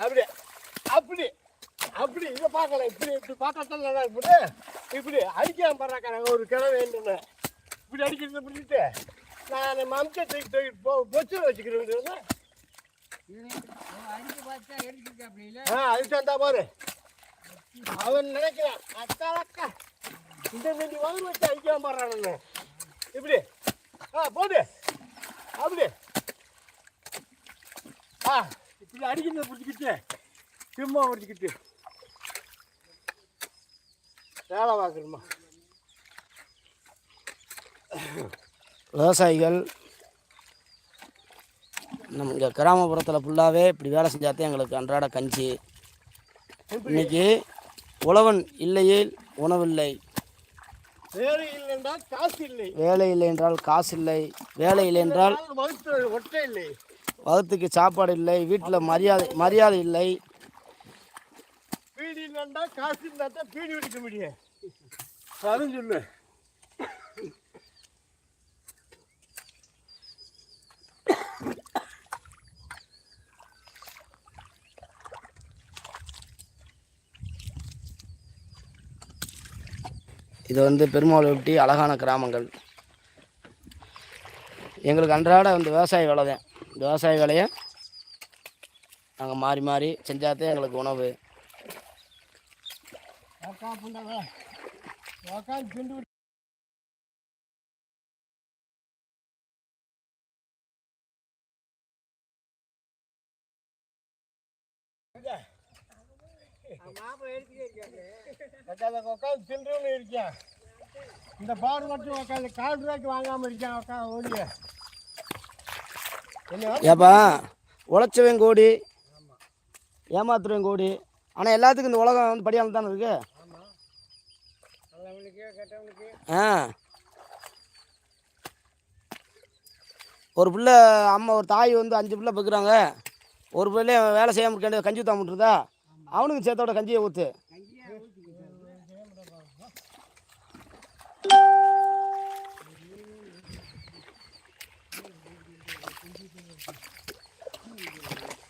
அப்படி அப்படி அப்படி இதை பார்க்கல இப்படி இப்படி பார்த்தா நல்லா இப்படி இப்படி அடிக்காம பாடுறாக்காரங்க ஒரு கிழமை வேண்டுன்னு இப்படி அடிக்கிறது பிடிச்சிட்டு நான் மம்சை தூக்கி தூக்கி போ பொச்சு வச்சுக்கிறேன் ஆ அதுக்கு தந்தா பாரு. அவன் நினைக்கிறான் அக்கா அக்கா இந்த ரெண்டு வாங்கி வச்சு அடிக்காம பாடுறான்னு இப்படி ஆ போடு. அப்படி. ஆ. இப்படி அடிக்கிறத பிடிச்சிக்கிட்டு. சும்மா பிடிச்சிக்கிட்டு. வேலை பார்க்கணுமா? விவசாயிகள் நம்ம இங்கே கிராமப்புறத்தில் ஃபுல்லாகவே இப்படி வேலை செஞ்சாதான் எங்களுக்கு அன்றாட கஞ்சி. இன்னைக்கு உழவன் இல்லையே உணவில்லை. வேலை இல்லைன்னா காசு இல்லை. வேலை இல்லை என்றால் காசு இல்லை. வேலை இல்லை என்றால் ஒட்டை இல்லை. வகுத்துக்கு சாப்பாடு இல்லை வீட்டில் மரியாதை மரியாதை இல்லை. பீடி இல்லைன்னா காசு இருந்தால் தான் பீடி பிடிக்க முடியும். அதுவும் சொல்லு. இது வந்து பெருமாளையொட்டி அழகான கிராமங்கள். எங்களுக்கு அன்றாட வந்து விவசாய வேலை தான் விவசாய வேலையை நாங்கள் மாறி மாறி செஞ்சாதான் எங்களுக்கு உணவு. இந்த பாடு மட்டும் உட்காந்து கால் ரூபாய்க்கு வாங்காமல் இருக்கேன் உக்கா ஓடிய. ஏப்பா உழைச்சவன் கோடி ஏமாத்துறவன் கோடி. ஆனால் எல்லாத்துக்கும் இந்த உலகம் வந்து படியாமல் தானே இருக்கு? ஆ. ஒரு பிள்ளை அம்மா ஒரு தாய் வந்து அஞ்சு பிள்ளை பக்குறாங்க. ஒரு பிள்ளை வேலை செய்யாமல் இருக்க கஞ்சி ஊற்றாம விட்டுருதா? அவனுக்கு சேர்த்தோட கஞ்சியை ஊற்று いいね。